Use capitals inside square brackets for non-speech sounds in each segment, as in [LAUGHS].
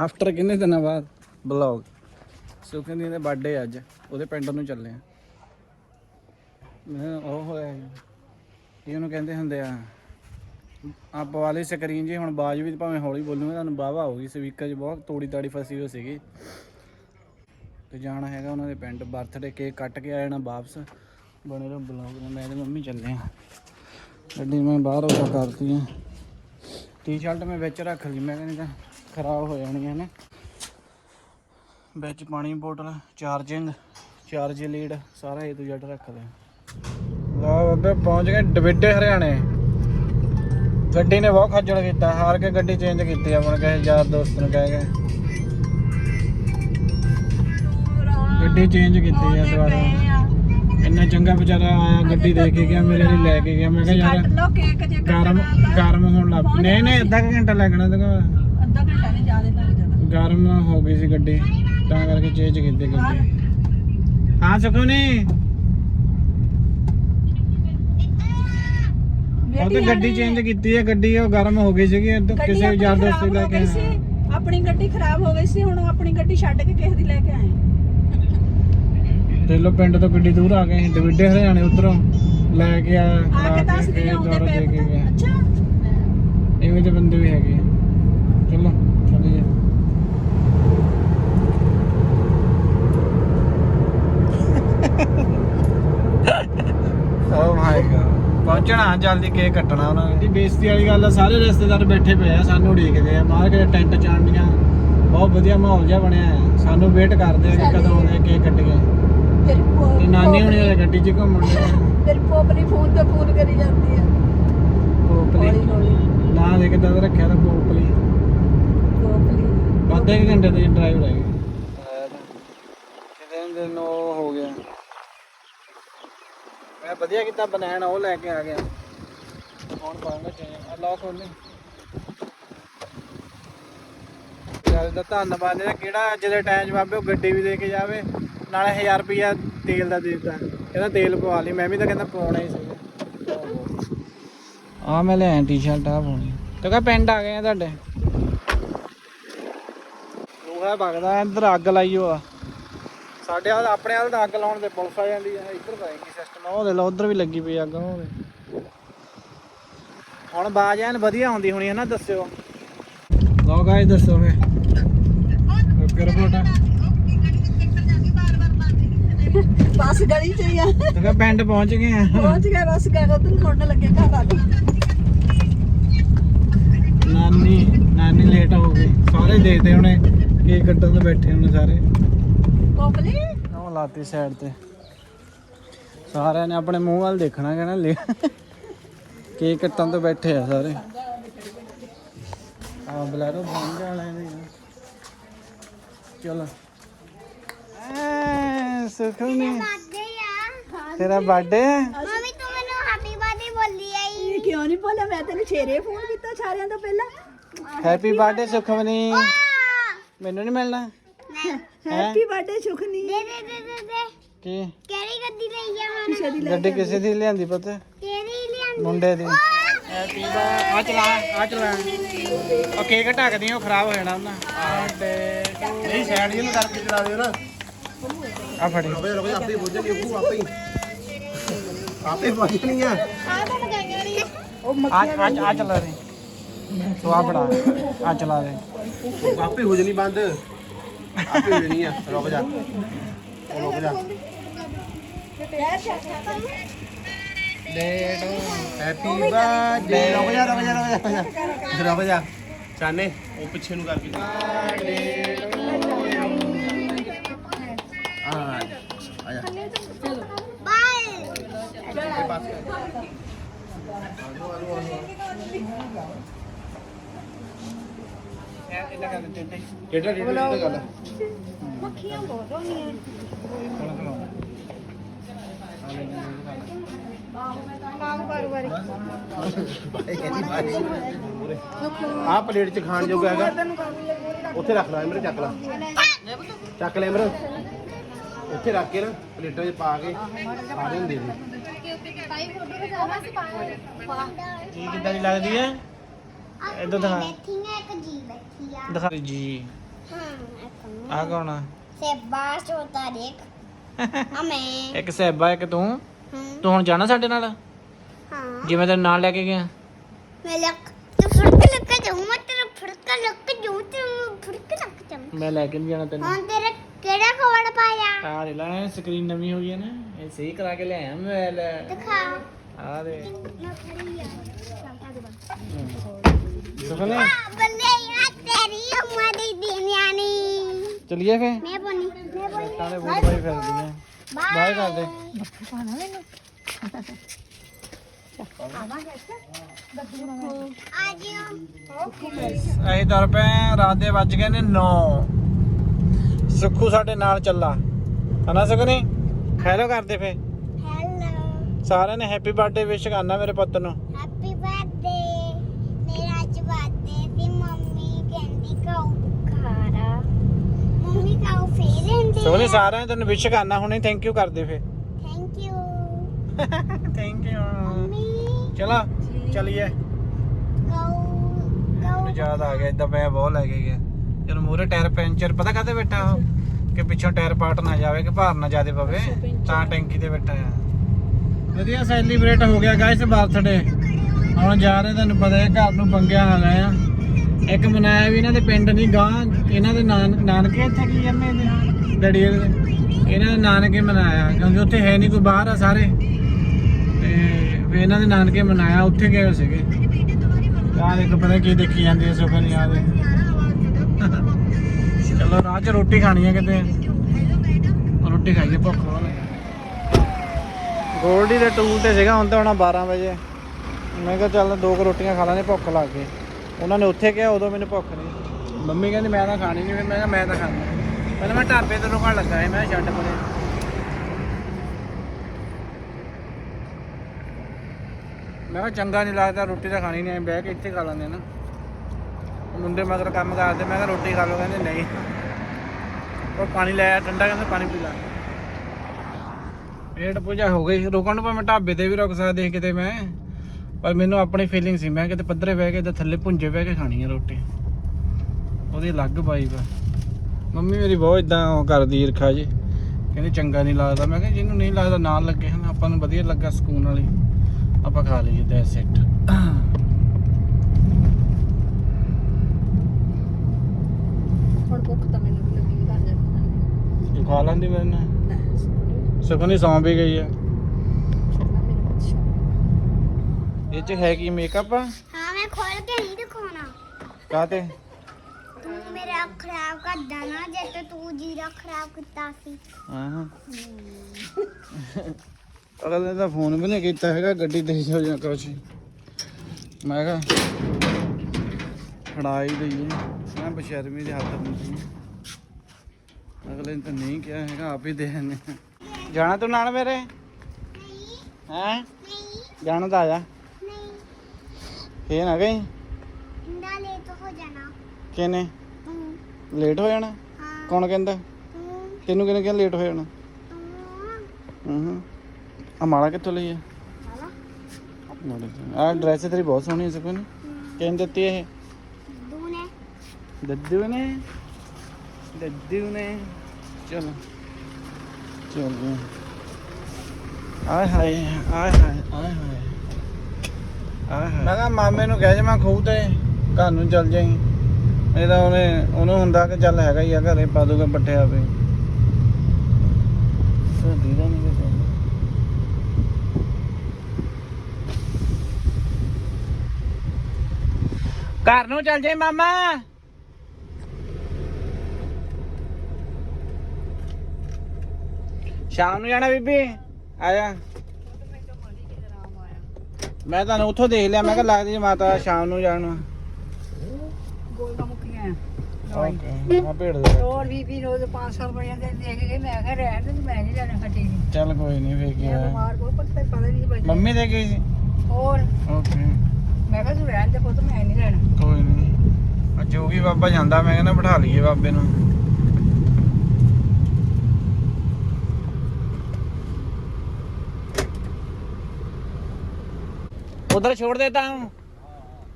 After ਕਿੰਨੇ ਦਿਨਾਂ ਬਾਅਦ? ਬਲੌਗ ਸੁਖਨਦੀਪ ਦਾ ਬਰਥਡੇ ਅੱਜ। ਉਹਦੇ ਪਿੰਡ ਨੂੰ ਚੱਲੇ ਆ। ਮੈਂ ਉਹ ਹੋਇਆ ਸੀ। ਉਹਨੂੰ ਕਹਿੰਦੇ ਹੁੰਦੇ ਆ, ਆਪ ਵਾਲੇ ਸਕਰੀਨ ਜੀ ਹੁਣ ਬਾਜ ਵੀ ਭਾਵੇਂ ਹੌਲੀ ਬੋਲੂਗਾ, ਤੁਹਾਨੂੰ ਬਾਵਾ ਹੋਊਗੀ ਸਪੀਕਰ 'ਚ ਬਹੁਤ ਤੋੜੀ ਤਾੜੀ ਫਸੀ ਹੋ ਸੀਗੀ। ਤੇ ਜਾਣਾ ਹੈਗਾ ਉਹਨਾਂ ਦੇ ਪਿੰਡ। ਬਰਥਡੇ ਕੇਕ ਕੱਟ ਕੇ ਆ ਜਾਣਾ ਵਾਪਸ। ਬਣੇ ਰਹੋ ਬਲੌਗ ਨਾਲ ਮੈਂ ਤੇ ਮੰਮੀ ਚੱਲੇ ਆ। ਗੱਡੀ ਮੈਂ ਬਾਹਰ ਉਹ ਕਰਤੀ ਆ। ਟੀ-ਸ਼ਰਟ ਮੈਂ ਵਿੱਚ ਰੱਖ ਲਈ। ਮੈਂ ਕਹਿੰਦਾ ਖਰਾਬ ਹੋ ਜਾਣੀ ਹੈ ਨਾ। ਵਿੱਚ ਪਾਣੀ ਦੀ ਬੋਤਲ ਚਾਰਜਿੰਗ ਚਾਰਜ ਲੀਡ ਸਾਰਾ ਇਹ ਤੋਂ ਜੱਟ ਰੱਖ ਲਿਆ। ਲਾ ਬੱਬੇ ਪਹੁੰਚ ਗਏ ਡਵਿੱਡੇ ਹਰਿਆਣੇ। ਗੱਡੀ ਨੇ ਬਹੁਤ ਖੱਜਲ ਕੀਤਾ ਹਾਰ ਕੇ ਗੱਡੀ ਚੇਂਜ ਕੀਤੀ ਆਪਣ ਕਹੇ ਯਾਰ ਦੋਸਤ ਨੂੰ ਕਹਿ ਕੇ। ਗੱਡੀ ਚੇਂਜ ਕੀਤੀ ਆ ਦੁਬਾਰਾ। ਇੰਨਾ ਚੰਗਾ ਵਿਚਾਰਾ ਆਇਆ ਗੱਡੀ ਦੇ ਕੇ ਗਿਆ ਮੇਰੇ ਲਈ ਲੈ ਕੇ ਗਿਆ। ਮੈਂ ਕਿਹਾ ਯਾਰ ਗਰਮ ਗਰਮ ਹੋਣ ਲੱਗ। ਨਹੀਂ ਨਹੀਂ ਅੱਧਾ ਘੰਟਾ ਲੱਗਣਾ ਤੇ ਅੱਧਾ ਘੰਟਾ ਨਹੀਂ ਜ਼ਿਆਦਾ ਗਰਮ ਹੋ ਗਈ ਸੀ ਗੱਡੀ ਤਾਂ ਕਰਕੇ ਚੇਂਜ ਕੀਤੀ ਗੱਡੀ। ਹਾਂ ਸੁਖਮਨੀ। ਉਹ ਤਾਂ ਗੱਡੀ ਚੇਂਜ ਕੀਤੀ ਹੈ ਗੱਡੀ ਉਹ ਗਰਮ ਹੋ ਗਈ ਸੀਗੀ ਤਾਂ ਕਿਸੇ ਯਾਰ ਦੋਸਤ ਨੂੰ ਲੈ ਕੇ ਆਇਆ ਆਪਣੀ ਗੱਡੀ ਖਰਾਬ ਹੋ ਗਈ ਸੀ ਹੁਣ ਉਹ ਆਪਣੀ ਗੱਡੀ ਛੱਡ ਕੇ ਕਿਸੇ ਦੀ ਲੈ ਕੇ ਆਏ। ਤੇ ਲੋ ਪਿੰਡ ਤੋਂ ਗੱਡੀ ਦੂਰ ਆ ਗਏ ਡਵਿੱਡੇ ਹਰਿਆਣੇ ਉਧਰੋਂ ਲੈ ਕੇ ਆ ਆ ਕੇ ਦੱਸਦੀ ਆਉਂਦੇ ਦੁਬਾਰਾ ਪਏ ਪੁੱਤ। ਅੱਛਾ। ਐਵੇਂ ਦੇ ਬੰਦੇ ਵੀ ਹੈਗੇ ਆ। ਚਲੋ ਚਲੀਏ ਓ ਮਾਈ ਗॉड ਪਹੁੰਚਣਾ ਜਲਦੀ ਕੇਕ ਕੱਟਣਾ ਉਹਨਾਂ ਨੇ। ਦੀ ਬੇਇੱਜ਼ਤੀ ਵਾਲੀ ਗੱਲ ਆ ਸਾਰੇ ਰਿਸ਼ਤੇਦਾਰ ਬੈਠੇ ਪਏ ਆ ਸਾਨੂੰ ਉਡੀਕਦੇ ਆ। ਮਾਰ ਕੇ ਟੈਂਟ ਚਾਣਨੀਆਂ ਬਹੁਤ ਵਧੀਆ ਮਾਹੌਲ ਜਿਹਾ ਬਣਿਆ ਹੈ ਸਾਨੂੰ ਵੇਟ ਕਰਦੇ ਆ ਕਿ ਕਦੋਂ ਆਉਂਦੇ ਕੇਕ ਕੱਟੀਏ। ਫਿਰ ਪੋ- ਤੇ ਨਾਨੀ ਹੁਣੀ ਵਾਲੇ ਗੱਡੀ 'ਚ ਘੁੰਮਣ ਦੇ ਫਿਰ ਪੋਪਲੀ ਫੋਨ ਤੇ ਫੋਨ ਕਰੀ ਜਾਂਦੀ ਆ। ਪੋਪਲੀ ਹੌਲੀ ਹੌਲੀ। ਨਾ ਦੇ ਕਿਦਾਂ ਦਾ ਰੱਖਿਆ ਤਾਂ ਪੋਪਲੀ ਪੋਪਲੀ ਅੱਧੇ ਕੁ ਘੰਟੇ ਦੀ ਡਰਾਈਵ ਰਹਿ ਗਈ ਕਿਤੇ ਦਿਨ ਉਹ ਹੋ ਗਿਆ ਮੈਂ ਵਧੀਆ ਕੀਤਾ ਬਨੈਣ ਉਹ ਲੈ ਕੇ ਆ ਗਿਆ। ਹੁਣ ਪਾਉਂਗਾ ਚੇਂਜ ਲੌਕ ਖੋਲੇ ਚੱਲ ਦਾ ਧੰਨਵਾਦ ਇਹਦਾ ਕਿਹੜਾ ਦੇ ਟਾਈਮ ਬਾਬੇ ਉਹ ਗੱਡੀ ਵੀ ਦੇ ਕੇ ਜਾਵੇ ਨਾਲੇ 1000 ਰੁਪਿਆ ਤੇਲ ਦਾ ਦੇ ਦਿੱਤਾ। ਕਹਿੰਦਾ ਤੇਲ ਪਵਾ ਲਈ ਮੈਂ ਵੀ ਤਾਂ ਕਹਿੰਦਾ ਪਵਾਉਣਾ ਹੀ ਸੀ ਆ ਮੈਂ ਲੈ ਟੀ-ਸ਼ਰਟ ਆ ਪਾਉਣੀ। ਤੇ ਕਹ ਪਿੰਡ ਆ ਗਏ ਆ ਤੁਹਾਡੇ। ਲੋਹਾ ਵਗਦਾ ਇੱਧਰ ਅੱਗ ਲਾਈ ਹੋਆ। ਸਾਡੇ ਵਾਲ ਆਪਣੇ ਵਾਲ ਤਾਂ ਅੱਗ ਲਾਉਣ ਤੇ ਪੁਲਿਸ ਆ ਜਾਂਦੀ ਆ ਇੱਧਰ ਨੀ ਕੀ ਸਿਸਟਮ ਆ ਉਹ ਦੇ ਲੋ ਉਧਰ ਵੀ ਲੱਗੀ ਪਈ ਅੱਗ ਉਹ ਦੇ ਹੁਣ ਬਾਜ ਐਨ ਵਧੀਆ ਆਉਂਦੀ ਹੋਣੀ ਹੈ ਨਾ ਦੱਸਿਓ। ਲੋ ਗਾਇਸ ਦੱਸੋ ਫੇ। ਓਕੇ ਰਿਪੋਰਟ ਬਸ ਗਲੀ ਚ ਹੀ ਆ। ਤੇ ਕਹ ਪਿੰਡ ਪਹੁੰਚ ਗਏ ਆ। ਪਹੁੰਚ ਗਏ ਬਸ ਗਏ ਉਧਰ ਮੁੰਡ ਲੱਗੇ ਘਰ ਆ ਗਏ ਨਾਨੀ ਨਾਨੀ ਲੇਟ ਹੋ ਗਈ। ਸਾਰੇ ਦੇਖਦੇ ਹੁਣੇ ਕੇਕ ਕੱਟਣ ਤੋਂ ਬੈਠੇ ਹੁਣੇ ਸਾਰੇ। ਪੋਪਲੀ ਉਹ ਲਾਤੀ ਸਾਈਡ ਤੇ। ਸਾਰਿਆਂ ਨੇ ਆਪਣੇ ਮੂੰਹ ਵੱਲ ਦੇਖਣਾ ਕਹਿਣਾ ਲੈ ਕੇਕ ਕੱਟਣ ਤੋਂ ਬੈਠੇ ਆ ਸਾਰੇ। ਆ ਬਲੈਰੋ ਬਣ ਜਾਣਾ ਇਹਦੇ ਚਲੋ। ਐ ਸੁਖਨੀ ਤੇਰਾ ਬਰਥਡੇ ਹੈ ਮੰਮੀ ਤੂੰ ਮੈਨੂੰ ਹੈਪੀ ਬਰਥਡੇ ਬੋਲੀ ਆਈ। ਇਹ ਕਿਉਂ ਨਹੀਂ ਬੋਲਿਆ? ਮੈਂ ਤੈਨੂੰ ਛੇਰੇ ਫੋਨ ਕੀਤਾ ਸਾਰਿਆਂ ਤੋਂ ਪਹਿਲਾਂ। Happy birthday Sukhmani. ਮੈਨੂੰ ਨਹੀਂ ਮਿਲਣਾ? Happy birthday Sukhni. ਦੇ ਦੇ ਦੇ ਦੇ ਦੇ। ਕੀ? ਕਿਹੜੀ ਗੱਡੀ ਲਈ ਆ ਕਿਸੇ ਦੀ ਲੈ ਗੱਡੀ ਕਿਸੇ ਦੀ ਲਿਆਂਦੀ ਪੁੱਤ। ਕਿਹੜੀ ਲਿਆਂਦੀ? ਮੁੰਡੇ ਦੀ। ਹੈਪੀ ਆ ਚਲਾ ਆ ਚਲਾ। ਉਹ ਕੇਕ ਢੱਕਦੀ ਉਹ ਖਰਾਬ ਹੋ ਜਾਣਾ ਉਹਨਾਂ ਨਹੀਂ ਸਾਈਡ ਜਿਹਨੂੰ ਕਰਕੇ ਚਲਾ ਦਿਓ ਨਾ। ਆ ਫੜੀ। ਰੁਕ ਜਾ ਆਪੇ ਬੁੱਝ ਲਈ ਉਹ ਆਪੇ ਹੀ। ਆਪੇ ਬੁੱਝ ਨਹੀਂ ਆ। ਆ ਤਾਂ ਲਗਾਈਆਂ ਨਹੀਂ ਆ ਆ ਆ ਚਲਾ ਦੇ। ਤੂੰ ਆ ਫੜਾ। ਆ ਚਲਾ ਦੇ। ਆਪੇ ਹੋ ਜਣੀ ਬੰਦ। ਆਪੇ ਜਣੀ ਆ ਰੁਕ ਜਾ। ਉਹ ਰੁਕ ਜਾ। ਡੇਟ ਹੈਪੀ ਬਰਥਡੇ ਰੁਕ ਜਾ ਰੁਕ ਜਾ ਰੁਕ ਜਾ, ਰੁਕ ਜਾ। ਰੁਕ ਜਾ। ਚਾਨੇ ਉਹ ਪਿੱਛੇ ਨੂੰ ਕਰਕੇ ਆ ਆ ਜਾ। ਬਾਏ ਇਹ ਬਸ ਕਿਹੜਾ ਕਿਹੜਾ ਗੱਲ ਮੱਖੀਆਂ ਬਹੁਤ ਹੋਣੀਆਂ। ਆ ਪਲੇਟ ਚ ਖਾਣ ਜੋਗਾ ਹੈਗਾ। ਉੱਥੇ ਰੱਖ ਲੈ ਇਮਰ ਚੱਕ ਲੈ। ਚੱਕ ਲੈ ਇਮਰ ਉੱਥੇ ਰੱਖ ਕੇ ਨਾ ਪਲੇਟਾਂ 'ਚ ਪਾ ਕੇ ਸਾਰਿਆਂ ਨੂੰ। ਦੇ ਦੇ ਜੀ ਕਿੱਦਾਂ ਦੀ ਲੱਗਦੀ ਹੈ? ਇੱਧਰ ਦਿਖਾ। ਬੈਠੀ ਹੈ ਇੱਕ ਜੀ ਬੈਠੀ ਆ। ਦਿਖਾ। ਜੀ। ਹਾਂ ਆ ਕੌਣ ਆ? ਸੇ ਬਾਸ ਹੋਤਾ ਦੇਖ ਹਮੇ ਇੱਕ [LAUGHS] ਸਹਿਬਾ ਇੱਕ ਤੂੰ। ਹਾਂ। ਤੂੰ ਹੁਣ ਜਾਣਾ ਸਾਡੇ ਨਾਲ? ਹਾਂ। ਜਿਵੇਂ ਤੈਨੂੰ ਨਾਲ ਲੈ ਕੇ ਗਿਆ। ਮੈਂ ਲੱਕ ਤੂੰ ਫੜਕ ਲੱਕ ਜਾਉ ਮੈਂ ਤੇਰਾ ਫੜਕ ਲੱਕ ਜਾਉ ਤੈਨੂੰ ਫੜਕ ਲੱਕ ਜਾਉ ਮੈਂ ਲੈ ਕੇ ਨਹੀਂ ਜਾਣਾ ਤੈਨੂੰ। ਹੁਣ ਤੇਰਾ ਕਿਹੜਾ ਕੋਡ ਪਾਇਆ? ਆ ਦੇ ਲੈ ਸਕਰੀਨ ਨਵੀਂ ਹੋਈ ਹੈ ਨਾ। ਇਹ ਸਹੀ ਕਰਾ ਕੇ ਲਿਆਇਆ ਮੈਂ ਲੈ। ਦਿਖਾ। ਆ ਦੇ ਮੈਂ ਖੜੀ ਆ। ਸੁਖਨੇ? ਆ ਬੱਲੇ ਯਾ ਤੇਰੀ ਅੰਮਾ ਦੀ ਦੁਨੀਆਨੀ ਚਲਿਏ ਫੇ ਮੈਂ ਬੋਨੀ ਮੈਂ ਬੋਨੀ ਤਾਲੇ ਬੂਟ ਪਾਈ ਫਿਰਦੀਆਂ। ਬਾਏ। ਕਰ ਦੇ ਆ ਜਿਓ ਅਸੀਂ ਤੁਰ ਪਏ ਰਾਤ ਦੇ ਵੱਜ ਗਏ ਨੇ 9 ਸੁੱਖੂ ਸਾਡੇ ਨਾਲ ਚੱਲਾ। ਹਨਾ ਸੁਖਨੀ? ਹੈਲੋ ਕਰਦੇ ਫੇ ਹੈਲੋ ਸਾਰਿਆਂ ਨੇ ਹੈਪੀ ਬਰਥਡੇ ਵਿਸ਼ ਕਰਨਾ ਮੇਰੇ ਪੁੱਤ ਨੂੰ ਹੈਪੀ ਬਰਥਡੇ ਮੇਰਾ ਅੱਜ ਬਰਥਡੇ ਸੀ ਮੰਮੀ ਕਹਿੰਦੀ ਕਾਉ ਖਾਰਾ ਮੰਮੀ ਕਾਉ ਸੁਖਨੀ ਸਾਰਿਆਂ ਨੇ ਤੈਨੂੰ ਵਿਸ਼ ਕਰਨਾ ਹੁਣੇ ਥੈਂਕ ਯੂ ਕਰਦੇ ਫੇ thank you thank you mummy. ਚਲੋ ਚਲਿਏ। ਮੈਨੂੰ ਯਾਦ ਆ ਗਿਆ ਇਦਾਂ ਪਿਆ ਬਹੁਤ ਲੈ ਕੇ ਗਿਆ। ਜਦੋਂ ਮੂਰੇ ਟਾਇਰ ਪੈਂਚਰ ਪਤਾ ਕਾਤੇ ਬੈਠਾ ਉਹ? ਕਿ ਪਿੱਛੋਂ ਟਾਇਰ ਪਾਟ ਨਾ ਜਾਵੇ ਕਿ ਭਾਰ ਨਾ ਜ਼ਿਆਦੇ ਪਵੇ ਤਾਂ ਟੈਂਕੀ ਤੇ ਬੈਠਾ ਆ। ਵਧੀਆ ਸੈਲੀਬ੍ਰੇਟ ਹੋ ਗਿਆ ਗਾਇਸ ਬਰਥਡੇ ਹੁਣ ਜਾ ਰਹੇ ਤੁਹਾਨੂੰ ਪਤਾ ਹੈ ਘਰ ਨੂੰ ਬੰਗਿਆ ਆ ਗਏ ਆ। ਇੱਕ ਮਨਾਇਆ ਵੀ ਇਹਨਾਂ ਦੇ ਪਿੰਡ ਨਹੀਂ ਗਾਂ ਇਹਨਾਂ ਦੇ ਨਾਨ ਨਾਨਕੇ ਇੱਥੇ ਕੀ ਕਹਿੰਦੇ ਇਹਦੇ? ਡੈਡੀ ਇਹਨਾਂ ਦੇ ਨਾਨਕੇ ਮਨਾਇਆ, ਕਿਉਂਕਿ ਉੱਥੇ ਹੈ ਨਹੀਂ ਕੋਈ ਬਾਹਰ ਆ ਸਾਰੇ। ਤੇ ਵੀ ਇਹਨਾਂ ਦੇ ਨਾਨਕੇ ਮਨਾਇਆ, ਉੱਥੇ ਗਏ ਹੋਏ ਸੀਗੇ। ਯਾਰ ਇੱਕ ਪਤਾ ਕੀ ਦੇਖੀ ਜਾਂਦੀ ਹੈ ਸੁਖਨ ਯਾਦ ਚਲੋ, ਰਾਹ 'ਚ ਰੋਟੀ ਖਾਣੀ ਹੈ ਕਿਤੇ। ਰੋਟੀ ਖਾਈਏ, ਭੁੱਖ ਬਹੁਤ ਗੋਲਡੀ ਦੇ ਟੂਲ ਤੇ ਸੀਗਾ, ਹੁਣ ਤਾਂ ਹੋਣਾ 12 ਵਜੇ। ਮੈਂ ਕਿਹਾ ਚੱਲ ਦੋ ਕੁ ਰੋਟੀਆਂ ਖਾ ਲਾਂਗੇ, ਭੁੱਖ ਲੱਗ ਗਈ। ਉਹਨਾਂ ਨੇ ਉੱਥੇ ਕਿਹਾ, ਉਦੋਂ ਮੈਨੂੰ ਭੁੱਖ ਨਹੀਂ। ਮੰਮੀ ਕਹਿੰਦੀ, ਮੈਂ ਤਾਂ ਖਾਣੀ ਨਹੀਂ ਮੈਂ ਕਿਹਾ, ਮੈਂ ਤਾਂ ਖਾਣੀ ਪਹਿਲਾਂ ਮੈਂ ਢਾਬੇ ਤੇ ਰੁਕਣ ਲੱਗਾ ਸੀ, ਮੈਂ ਕਿਹਾ ਛੱਡ ਪਰੇ। ਮੈਂ ਕਿਹਾ ਚੰਗਾ ਨਹੀਂ ਲੱਗਦਾ, ਰੋਟੀ ਤਾਂ ਖਾਣੀ ਨਹੀਂ ਬਹਿ ਕੇ ਇੱਥੇ ਖਾ ਲੈਂਦੇ ਨਾ। ਮੁੰਡੇ ਮਗਰ ਕੰਮ ਕਰਦੇ, ਮੈਂ ਕਿਹਾ ਰੋਟੀ ਖਾ ਲਓ, ਕਹਿੰਦੇ ਨਹੀਂ। ਉਹ ਪਾਣੀ ਲੈ ਆ ਠੰਡਾ, ਕਹਿੰਦੇ ਪਾਣੀ ਪੀ ਲੈ। ਪੇਟ ਪੂਜਾ ਹੋ ਗਈ। ਰੁਕਣ ਨੂੰ ਭਾਵੇਂ ਢਾਬੇ ਤੇ ਵੀ ਰੁਕ ਸਕਦੀ ਕਿਤੇ ਮੈਂ, ਪਰ ਮੈਨੂੰ ਆਪਣੀ ਫੀਲਿੰਗ ਸੀ, ਮੈਂ ਕਿਤੇ ਪੱਧਰੇ ਬਹਿ ਕੇ ਤੇ ਥੱਲੇ ਭੁੰਜੇ ਬਹਿ ਕੇ ਖਾਣੀ ਆ ਰੋਟੀ। ਉਹਦੀ ਅਲੱਗ ਵਾਈਬ ਆ। ਮੰਮੀ ਮੇਰੀ ਬਹੁਤ ਇਦਾਂ ਉਹ ਕਰਦੀ ਈਰਖਾ ਜੀ। ਕਹਿੰਦੀ ਚੰਗਾ ਨਹੀਂ ਲੱਗਦਾ। ਮੈਂ ਕਿਹਾ ਜਿਹਨੂੰ ਨਹੀਂ ਲੱਗਦਾ ਨਾਲ ਲੱਗੇ ਹਨ ਆਪਾਂ ਨੂੰ ਵਧੀਆ ਲੱਗਾ ਸਕੂਨ ਵਾਲੀ। ਆਪਾਂ ਖਾ ਲਈਏ ਦੈਟਸ ਇਟ ਹੁਣ ਭੁੱਖ ਤਾਂ ਮੈਨੂੰ ਵੀ ਲੱਗੀ ਕਰ ਜਾ ਖਾ ਲੈਂਦੀ ਮੇਰੇ ਨਾਲ ਸੁਖਨੀ ਸੌਂ ਵੀ ਗਈ ਆ। ਇਹ ਚ ਹੈ ਕੀ ਮੇਕਅਪ ਆ? ਹਾਂ ਮੈਂ ਖੋਲ ਕੇ ਨਹੀਂ ਦਿਖਾਉਣਾ। ਕਾਤੇ ਤੂੰ ਮੇਰਾ ਖਰਾਬ ਕਰ ਦੇਣਾ ਜੇ ਤੇ ਤੂੰ ਜੀਰਾ ਖਰਾਬ ਕੀਤਾ ਸੀ। ਹਾਂ ਅਗਲੇ ਦਾ ਫੋਨ ਵੀ ਨਹੀਂ ਕੀਤਾ ਹੈਗਾ ਗੱਡੀ ਹੋ ਜਾਂ ਕੁਛ ਮੈਂ ਕਿਹਾ ਫੜਾਈ ਦਈਏ ਮੈਂ ਬਸ਼ਰਮੀ ਦੇ ਹੱਥ ਦਿੰਦੀ ਅਗਲੇ ਨੇ ਤਾਂ ਨਹੀਂ ਕਿਹਾ ਹੈਗਾ ਆਪ ਹੀ ਦੇ ਆਨੇ ਜਾਣਾ ਤੂੰ ਨਾਲ ਮੇਰੇ? ਨਹੀਂ ਹੈ? ਨਹੀਂ ਜਾਣਾ ਤਾਂ ਆ ਜਾ। ਨਹੀਂ। ਇਹ ਨਾ ਗਈ? ਇੰਦਾ ਲੇਟ ਹੋ ਜਾਣਾ। ਕਿਨੇ ਤੂੰ ਲੇਟ ਹੋ ਜਾਣਾ? ਹਾਂ। ਕੌਣ ਕਹਿੰਦਾ? ਤੂੰ ਤੈਨੂੰ ਕਿਹਨੇ ਕਿਹਾ ਲੇਟ ਹੋ ਜਾਣਾ? ਤੂੰ ਹੂੰ ਆ ਮਾਲਾ ਕਿੱਥੋਂ ਲਈ ਆ? ਹਾਲਾ ਆ ਡਰੈਸ ਤੇਰੀ ਬਹੁਤ ਸੋਹਣੀ ਸੀ ਕੋਈ ਕਿਹਨ ਦਿੱਤੀ ਇਹ? ਦੂ ਨੇ। ਦੱਦੂ ਨੇ? ਦੱਦੂ ਨੇ। ਚਲੋ। ਚਲੋ। ਆਏ ਹਾਏ ਆਏ ਹਾਏ ਆਏ ਹਾਏ। ਆਏ ਹਾਏ। ਮੈਂ ਕਿਹਾ ਮਾਮੇ ਨੂੰ ਕਹਿ ਜਾ ਖੂਹ ਤੇ ਘਰ ਨੂੰ ਚੱਲ ਜਾਈ। ਨਹੀਂ ਤਾਂ ਉਹਨੇ ਉਹਨੂੰ ਹੁੰਦਾ ਕਿ ਚੱਲ ਹੈਗਾ ਹੀ ਆ ਘਰੇ ਪਾ ਦੂਗਾ ਪੱਠੇ ਆਪੇ। ਦੀਦਾ ਨਹੀਂ ਕੋਈ ਘਰ ਨੂੰ ਚੱਲ ਜਾਈ ਮਾਮਾ। ਸ਼ਾਮ ਨੂੰ ਜਾਣਾ ਬੀਬੀ। ਆ ਜਾ। ਮੈਂ ਤੁਹਾਨੂੰ ਉੱਥੋਂ ਦੇਖ ਲਿਆ ਮੈਂ ਕਿਹਾ ਲੱਗਦੀ ਜੀ ਮਾਤਾ ਸ਼ਾਮ ਨੂੰ ਜਾਣਾ ਗੋਲਗਾ ਮੁੱਕੀਆਂ ਓਕੇ ਮੈਂ ਭੇੜ ਦੇ ਹੋਰ ਵੀ ਵੀ ਰੋਜ਼ 500 ਰੁਪਏ ਦੇ ਦੇਖ ਕੇ ਮੈਂ ਕਿਹਾ ਰਹਿਣ ਦੇ ਮੈਂ ਨਹੀਂ ਲੈਣਾ ਖੱਟੀ ਨਹੀਂ ਚੱਲ ਕੋਈ ਨਹੀਂ ਫੇਰ ਕੀ ਮੈਂ ਹੋਇਆ ਬਿਮਾਰ ਬਹੁਤ ਪਤਾ ਪਤਾ ਨਹੀਂ ਬਚਦਾ ਮੰਮੀ ਦੇ ਗਈ ਸੀ ਹੋਰ ਓਕੇ ਮੈਂ ਕਿਹਾ ਤੂੰ ਰਹਿਣ ਦੇ ਪੁੱਤ ਮੈਂ ਨਹੀਂ ਲੈਣਾ ਕੋਈ ਨਹੀਂ ਅੱਜ ਜੋਗੀ ਬਾਬਾ ਜਾਂਦਾ ਮੈਂ ਕਹਿੰਦਾ ਬਿਠਾ ਲਈਏ ਬਾਬੇ ਨੂੰ उधर छोड़ देता हूँ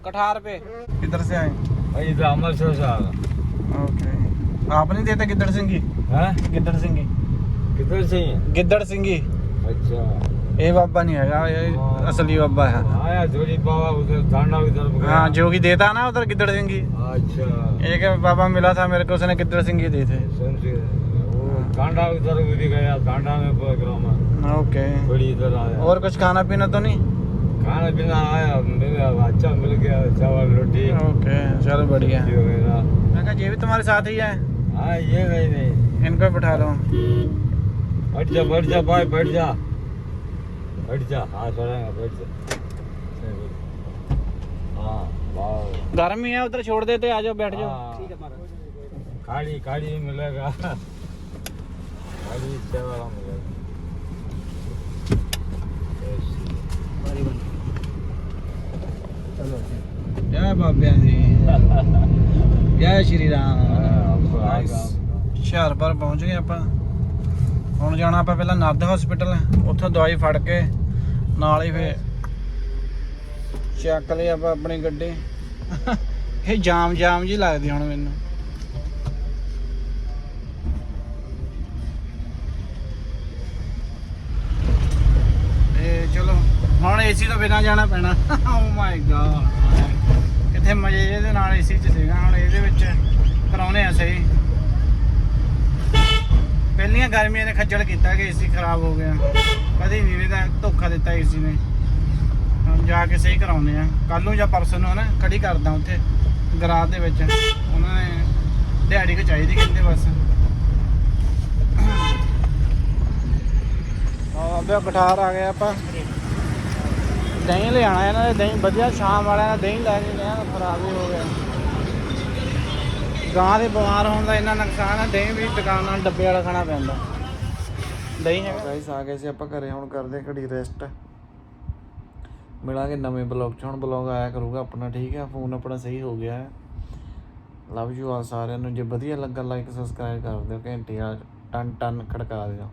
कठार पे किधर से आए भाई इधर अमर से आ ओके आप नहीं देते गिद्दड़ सिंह की हैं? हाँ? गिद्दड़ सिंह की गिद्दड़ सिंह गिद्दड़ सिंह की अच्छा। ये बाबा नहीं है ये हाँ। असली बाबा है। हाँ जोगी बाबा उधर दांडा उधर हाँ जोगी देता ना उधर गिद्दड़ सिंह की अच्छा। एक बाबा मिला था मेरे को उसने गिद्दड़ सिंह की दी थी। दांडा हाँ। उधर गया दांडा में प्रोग्राम है। ओके बड़ी इधर आया। और कुछ खाना पीना तो नहीं? खाना पीना आया मिला अच्छा मिल गया चावल रोटी। ओके चलो बढ़िया। मैं कहा ये भी तुम्हारे साथ ही है? हाँ ये नहीं नहीं। इनको बिठा लो। बैठ जा बैठ जा भाई बैठ जा। बैठ जा। हाँ छोड़ेंगे बैठ जा। हाँ गर्म ही है उधर छोड़ देते आ जाओ बैठ जाओ। हाँ। खाली खाली मिलेगा। [LAUGHS] खाली चावल मिलेगा। ਹੈ ਬਾਬਿਆਂ ਦੀ। ਜੈ ਸ਼੍ਰੀ ਰਾਮ। ਹੁਸ਼ਿਆਰਪੁਰ ਪਹੁੰਚ ਗਏ ਆਪਾਂ। ਹੁਣ ਜਾਣਾ ਆਪਾਂ ਪਹਿਲਾਂ ਨਰਦ ਹਸਪੀਟਲ ਉੱਥੋਂ ਦਵਾਈ ਫੜ ਕੇ ਨਾਲ ਹੀ ਫੇਰ ਚੱਕ ਲਈ ਆਪਾਂ ਆਪਣੀ ਗੱਡੀ। ਇਹ ਜਾਮ ਜਾਮ ਜੀ ਲੱਗਦੀ ਹੁਣ ਮੈਨੂੰ। ਇਹ ਚਲੋ ਹੁਣ ਏਸੀ ਤੋਂ ਬਿਨਾ ਜਾਣਾ ਪੈਣਾ। ਓ ਮਾਈ ਗॉड ਕਿੱਥੇ ਮਜ਼ੇ ਇਹਦੇ ਨਾਲ ਏਸੀ ਚ ਸੀਗਾ, ਹੁਣ ਇਹਦੇ ਵਿੱਚ ਕਰਾਉਨੇ ਆ ਸਹੀ। ਪਹਿਲੀਆਂ ਗਰਮੀਆਂ ਨੇ ਖੱਜਲ ਕੀਤਾ ਕਿ ਏਸੀ ਖਰਾਬ ਹੋ ਗਿਆ। ਕਦੇ ਨਹੀਂ ਇਹਦਾ ਧੋਖਾ ਦਿੱਤਾ ਏਸੀ ਨੇ। ਹੁਣ ਜਾ ਕੇ ਸਹੀ ਕਰਾਉਨੇ ਆ। ਕੱਲ ਨੂੰ ਜਾਂ ਪਰਸੋਂ ਨੂੰ ਨਾ ਖੜੀ ਕਰਦਾ ਉੱਥੇ, ਗਰਾਜ ਦੇ ਵਿੱਚ। ਉਹਨਾਂ ਨੇ ਦਿਹਾੜੀ ਕੁ ਚਾਹੀਦੀ ਕਹਿੰਦੇ ਬਸ। ਆ ਅੱਬੇ ਕਠਾਰ ਆ ਗਏ ਆਪਾਂ। ਦਹੀਂ ਲਿਆਣਾ ਇਹਨਾਂ ਦੇ ਦਹੀਂ ਵਧੀਆ ਸ਼ਾਮ ਵਾਲਿਆਂ ਦਾ ਦਹੀਂ ਲੈ ਕੇ ਗਿਆ ਖਰਾਬ ਹੀ ਹੋ ਗਿਆ। ਗਾਂ ਦੇ ਬਿਮਾਰ ਹੋਣ ਦਾ ਇੰਨਾ ਨੁਕਸਾਨ ਹੈ ਦਹੀਂ ਵੀ ਦੁਕਾਨ ਨਾਲ ਡੱਬੇ ਵਾਲਾ ਖਾਣਾ ਪੈਂਦਾ। ਦਹੀਂ ਹੈਗਾ ਗਾਇਸ ਆ ਗਏ ਸੀ ਆਪਾਂ ਘਰੇ, ਹੁਣ ਕਰਦੇ ਘੜੀ ਰੈਸਟ ਮਿਲਾਂਗੇ ਨਵੇਂ ਬਲੌਗ 'ਚ, ਹੁਣ ਬਲੌਗ ਆਇਆ ਕਰੂਗਾ ਆਪਣਾ, ਠੀਕ ਹੈ ਫੋਨ ਆਪਣਾ ਸਹੀ ਹੋ ਗਿਆ ਹੈ। ਲਵ ਯੂ ਆ ਸਾਰਿਆਂ ਨੂੰ। ਜੇ ਵਧੀਆ ਲੱਗਾ ਲਾਈਕ ਸਬਸਕ੍ਰਾਈਬ ਕਰ ਦਿਓ, ਘੰਟੀ ਆ ਟਨ ਟਨ ਖੜਕਾ ਦਿਓ।